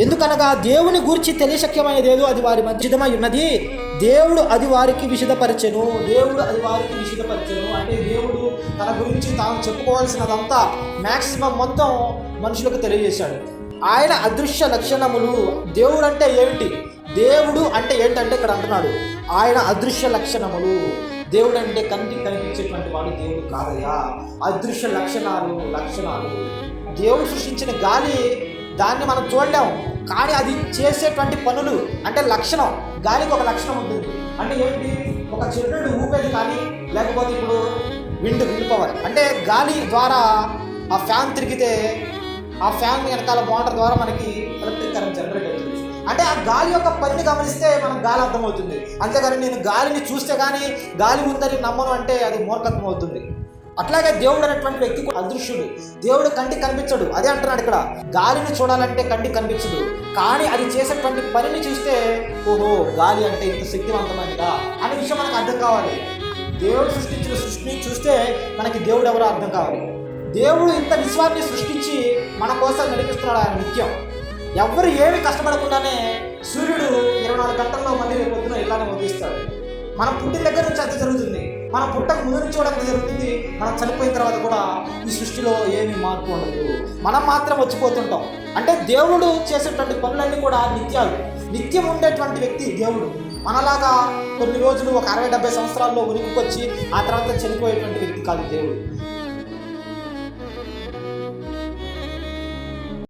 ఎందుకనగా దేవుని గురించి తెలియశక్యమైనది ఏదో అది వారి మధ్యమై ఉన్నది. దేవుడు అది వారికి విషదపరచెను. దేవుడు అది వారికి విషదపరచెను. అంటే దేవుడు తన గురించి తాను చెప్పుకోవాల్సినదంతా మ్యాక్సిమం మొత్తం మనుషులకు తెలియజేశాడు. ఆయన అదృశ్య లక్షణములు దేవుడు అంటే ఏమిటి? దేవుడు అంటే ఏంటంటే ఇక్కడ అంటున్నాడు. ఆయన అదృశ్య లక్షణములు. దేవుడు అంటే కంటికి కనిపించేటువంటి వాడు దేవుడు కాదయ్యా. అదృశ్య లక్షణాలు లక్షణాలు. దేవుడు సృష్టించిన గాలి దాన్ని మనం చూడలేం. కానీ అది చేసేటువంటి పనులు అంటే లక్షణం. గాలికి ఒక లక్షణం ఉంటుంది అంటే ఏంటి? ఒక చెట్టుడు ఊపేది కానీ లేకపోతే ఇప్పుడు విండ్ విండ్ పవర్ అంటే గాలి ద్వారా ఆ ఫ్యాన్ తిరిగితే ఆ ఫ్యాన్ వెనకాల మోటార్ ద్వారా మనకి ఎలక్ట్రిక్ కరెంట్ జనరేట్ అవుతుంది. అంటే ఆ గాలి యొక్క పనిని గమనిస్తే మనకు గాలి అర్థమవుతుంది. అంతేగాని నేను గాలిని చూస్తే కానీ గాలి ఉందని నమ్మను అంటే అది మూర్ఖత్వం అవుతుంది. అట్లాగే దేవుడు అనేటువంటి వ్యక్తి అదృశ్యుడు. దేవుడు కంటి కనిపించడు. అదే అంటున్నాడు ఇక్కడ. గాలిని చూడాలంటే కంటి కనిపించదు. కానీ అది చేసేటువంటి పనిని చూస్తే ఓహో గాలి అంటే ఇంత శక్తివంతమైనదా అనే విషయం మనకు అర్థం కావాలి. దేవుడు సృష్టించిన సృష్టిని చూస్తే మనకి దేవుడు ఎవరో అర్థం కావాలి. దేవుడు ఇంత విశ్వాన్ని సృష్టించి మన కోసం నడిపిస్తున్నాడు ఆయన నిత్యం. ఎవ్వరు ఏమి కష్టపడకుండానే సూర్యుడు ఇరవై నాలుగు గంటల్లో మళ్ళీ రేపు పొద్దున ఇలానే ఉదయిస్తాడు. మనం పుట్టిన దగ్గర నుంచి అది జరుగుతుంది. మన పుట్టక ముందు నుంచి కూడా జరుగుతుంది మనం చనిపోయిన తర్వాత కూడా ఈ సృష్టిలో ఏమీ మార్పు ఉండదు. మనం మాత్రం వచ్చిపోతుంటాం. అంటే దేవుడు చేసేటువంటి పనులన్నీ కూడా నిత్యాలు. నిత్యం ఉండేటువంటి వ్యక్తి దేవుడు. మనలాగా కొన్ని రోజులు ఒక అరవై డెబ్బై సంవత్సరాల్లో ఉనికికొచ్చి ఆ తర్వాత చనిపోయేటువంటి వ్యక్తి కాదు దేవుడు.